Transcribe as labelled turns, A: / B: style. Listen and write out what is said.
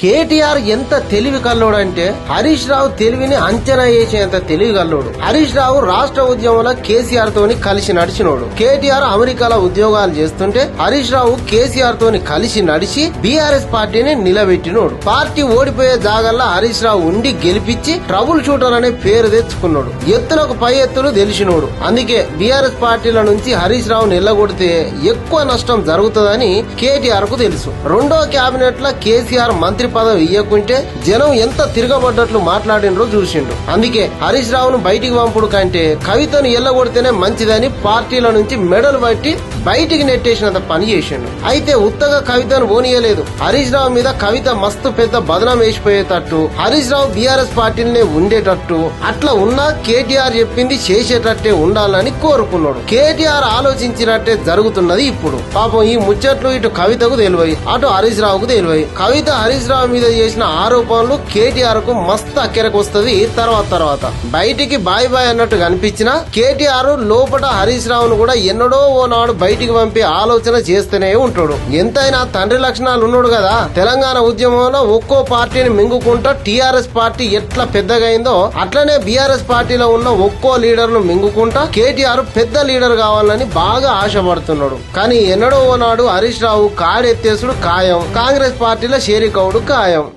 A: కేటీఆర్ ఎంత తెలివి కల్లోడు అంటే హరీష్ రావు తెలివిని అంచనా వేసేంత తెలివి కల్లోడు హరీష్ రావు రాష్ట్ర ఉద్యమంలో కేసీఆర్ తోని కలిసి నడిచినోడు. కేటీఆర్ అమెరికాలో ఉద్యోగాలు చేస్తుంటే హరీష్ రావు కేసీఆర్ తోని కలిసి నడిచి బీఆర్ఎస్ పార్టీని నిలబెట్టినోడు. పార్టీ ఓడిపోయే జాగల్లో హరీష్ రావు ఉండి గెలిపించి ట్రబుల్ షూటర్ అనే పేరు తెచ్చుకున్నాడు. ఎత్తులకు పై ఎత్తులు తెలిసినోడు. అందుకే బీఆర్ఎస్ పార్టీల నుంచి హరీష్ రావు నిల్లగొడితే ఎక్కువ నష్టం జరుగుతుందని కేటీఆర్కు తెలుసు. రెండో కేబినెట్లో కేసీఆర్ మంత్రి పదవి ఇయ్యకుంటే జనం ఎంత తిరగబడ్డట్లు మాట్లాడినరో చూసిండు. అందుకే హరీష్ రావును బయటికి పంపుడు కంటే కవితను ఎల్లగొడితేనే మంచిదని పార్టీల నుంచి మెడలు పట్టి బయటికి నెట్టేసినంత పని చేసిండు. అయితే ఉత్తగా కవితను ఓనియలేదు. హరీష్ రావు మీద కవిత మస్తు పెద్ద బదనం వేసిపోయేటట్టు హరీష్ రావు బీఆర్ఎస్ పార్టీనే ఉండేటట్టు అట్లా ఉన్నా కేటీఆర్ చెప్పింది చేసేటట్టే ఉండాలని కోరుకున్నాడు. కేటీఆర్ ఆలోచించినట్టే జరుగుతున్నది ఇప్పుడు. పాపం ఈ ముచ్చట్లు ఇటు కవితకు తెలివై అటు హరీష్ రావుకు తెలివై. కవిత హరీష్ రావు మీద చేసిన ఆరోపణలు కేటీఆర్కు మస్తు అక్కెరకు వస్తుంది తర్వాత తర్వాత. బయటికి బాయ్ బాయ్ అన్నట్టు కనిపించిన కేటీఆర్ లోపల హరీష్ రావును కూడా ఎన్నడో ఓ నాడు బయటికి పంపే ఆలోచన చేస్తూనే ఉంటాడు. ఎంతైనా తండ్రి లక్షణాలు ఉన్నాడు కదా తెలంగాణ ఉద్యమంలో ఒక్కో పార్టీని మింగుకుంటా టీఆర్ఎస్ పార్టీ ఎట్లా పెద్దగైందో అట్లనే బీఆర్ఎస్ పార్టీలో ఉన్న ఒక్కో లీడర్ను మింగుకుంటా కేటీఆర్ పెద్ద లీడర్ కావాలని బాగా ఆశపడుతున్నాడు. కానీ ఎన్నడో ఓ నాడు హరీష్ రావు కాడెత్తేసుడు ఖాయం. కాంగ్రెస్ పార్టీలో షేరికౌడు Caio.